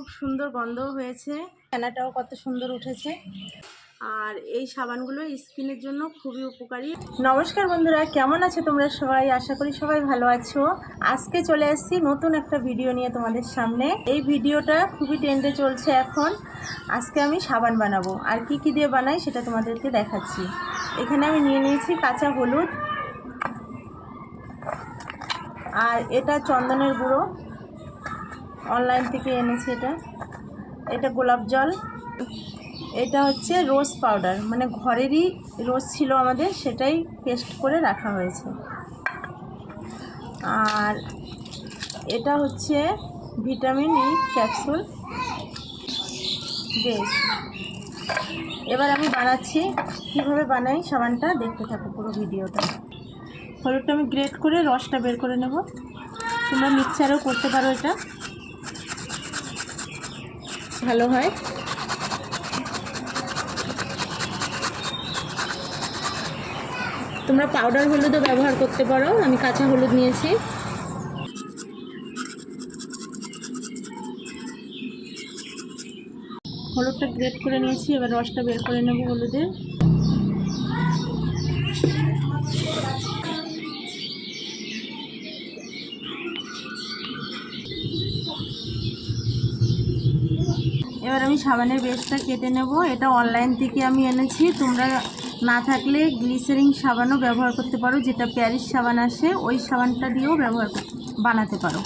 খুব সুন্দর গন্ধও হয়েছে। ফেনাটাও কত সুন্দর উঠেছে। আর এই সাবানগুলো স্কিনের জন্য খুবই উপকারী। নমস্কার বন্ধুরা কেমন আছো তোমরা সবাই? আশা করি সবাই ভালো আছো। আজকে চলে এসেছি নতুন একটা ভিডিও নিয়ে তোমাদের সামনে। এই ভিডিওটা খুবই ট্রেন্ডে চলছে এখন। আজকে আমি সাবান বানাবো। আর কি কি দিয়ে বানাই সেটা তোমাদেরকে দেখাচ্ছি। এখানে আমি নিয়ে নিয়েছি কাঁচা হলুদ। আর এটা চন্দনের গুঁড়ো। অনলাইন থেকে এনেছি এটা। এটা গোলাপ জল। এটা হচ্ছে রোজ পাউডার মানে ঘরেরই রোজ ছিল আমাদের, সেটাই পেস্ট করে রাখা হয়েছে। আর এটা হচ্ছে ভিটামিন ই ক্যাপসুল বেশ। এবার আমি বানাচ্ছি। কীভাবে বানাই সাবানটা, দেখতে থাকো পুরো ভিডিওটা। হলুদটা আমি গ্রেট করে রসটা বের করে নেব। তোমরা মিক্সারও করতে পারো এটা। ভালো হয়। তোমরা পাউডার হলুদও ব্যবহার করতে পারো, আমি কাঁচা হলুদ নিয়েছি। হলুদটা গ্রেট করে নিয়েছি, এবার রসটা বের করে নেব হলুদের এবার আমি সাবানের বেসটা কেটে নেব। এটা অনলাইন থেকে আমি এনেছি। তোমরা না থাকলে গ্লিসারিং সাবানও ব্যবহার করতে পারো, যেটা প্যারিস সাবান আসে, ওই সাবানটা দিয়েও ব্যবহার বানাতে পারো।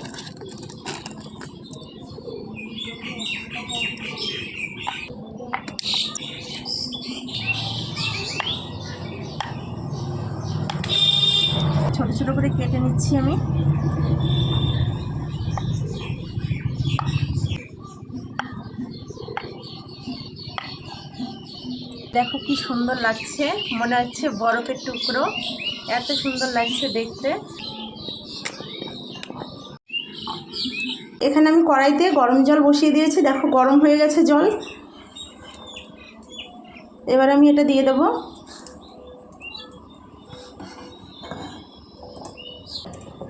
ছোট ছোট করে কেটে নিচ্ছি আমি। দেখো কি সুন্দর লাগছে। মনে হচ্ছে বরফের টুকরো। এত সুন্দর লাগছে দেখতে। এখানে আমি কড়াইতে গরম জল বসিয়ে দিয়েছি। দেখো গরম হয়ে গেছে জল। এবার আমি এটা দিয়ে দেবো।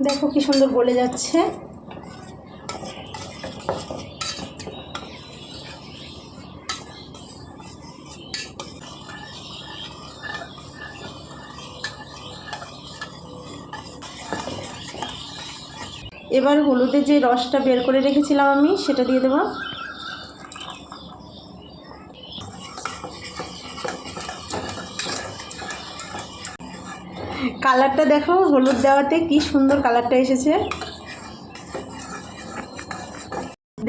দেখো কি সুন্দর গলে যাচ্ছে। এবার হলুদের যে রসটা বের করে রেখেছিলাম আমি, সেটা দিয়ে দেবো। কালারটা দেখো, হলুদ দেওয়াতে কি সুন্দর কালারটা এসেছে।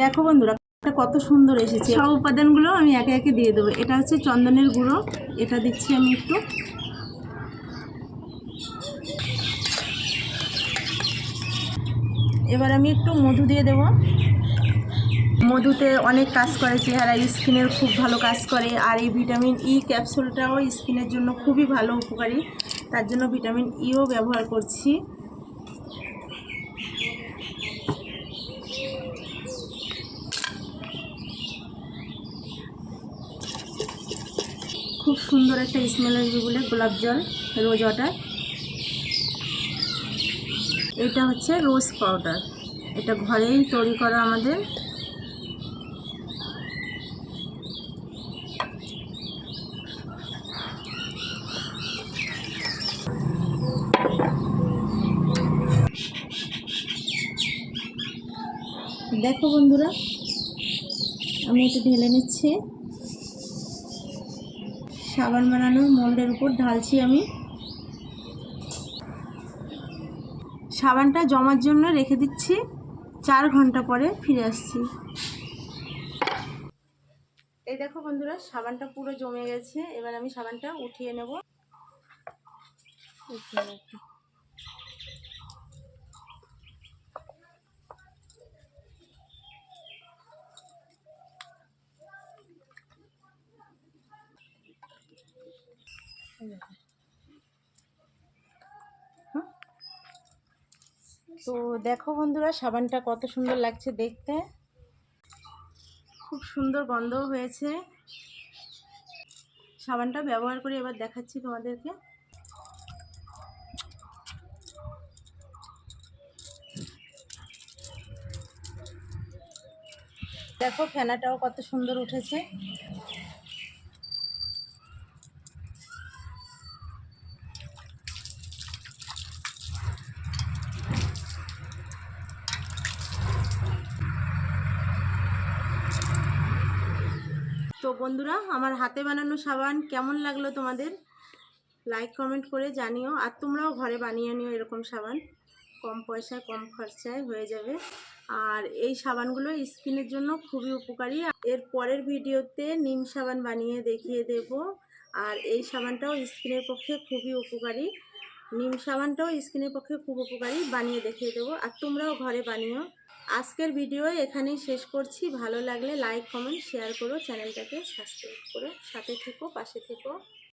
দেখো বন্ধুরা কত সুন্দর এসেছে। সব উপাদানগুলো আমি একে একে দিয়ে দেবো। এটা হচ্ছে চন্দনের গুঁড়ো, এটা দিচ্ছি আমি একটু। এবার আমি একটু মধু দিয়ে দেব। মধুতে অনেক কাজ করে, চেহারা স্কিনের খুব ভালো কাজ করে, আর এই ভিটামিন ই ক্যাপসুলটাও স্কিনের জন্য খুবই ভালো উপকারী। তার জন্য ভিটামিন ইও ব্যবহার করছি। খুব সুন্দর একটা স্মেল আসবে বলে গোলাপ জল, রোজ ওয়াটার এটা হচ্ছে রোজ পাউডার। এটা ঘরেই তৈরি করা আমাদের। দেখো বন্ধুরা, আমি এটা ঢেলে নিচ্ছি। সাবান বানানোর মোল্ডের উপর ঢালছি আমি। সাবানটা জমার জন্য রেখে দিচ্ছি। চার ঘণ্টা পরে ফিরে আসছি। এই দেখো বন্ধুরা, সাবানটা পুরো জমে গেছে। এবার আমি সাবানটা উঠিয়ে নেব। উঠিয়ে রাখি। এই দেখো। হুম? তো দেখো বন্ধুরা, সাবানটা কত সুন্দর লাগছে দেখতে। খুব সুন্দর গন্ধও হয়েছে। সাবানটা ব্যবহার করে এবার দেখাচ্ছি তোমাদেরকে। দেখো ফেনাটাও কত সুন্দর উঠেছে। বন্ধুরা, আমার হাতে বানানো সাবান কেমন লাগল তোমাদের? লাইক কমেন্ট করে জানিও। আর তোমরাও ঘরে বানিয়ে নিও এরকম সাবান। কম পয়সায়, কম খরচায় হয়ে যাবে। আর এই সাবানগুলো স্কিনের জন্য খুবই উপকারী। এর পরের ভিডিওতে নিম সাবান বানিয়ে দেখিয়ে দেব। আর এই সাবানটাও স্কিনের পক্ষে খুবই উপকারী। নিম সাবানটাও স্কিনের পক্ষে খুব উপকারী, বানিয়ে দেখিয়ে দেবো। আর তোমরাও ঘরে বানিও। আজকের ভিডিও এখানেই শেষ করছি। ভালো লাগলে লাইক, কমেন্ট, শেয়ার করো। চ্যানেলটাকে সাবস্ক্রাইব করো সাথে থেকো, পাশে থেকো।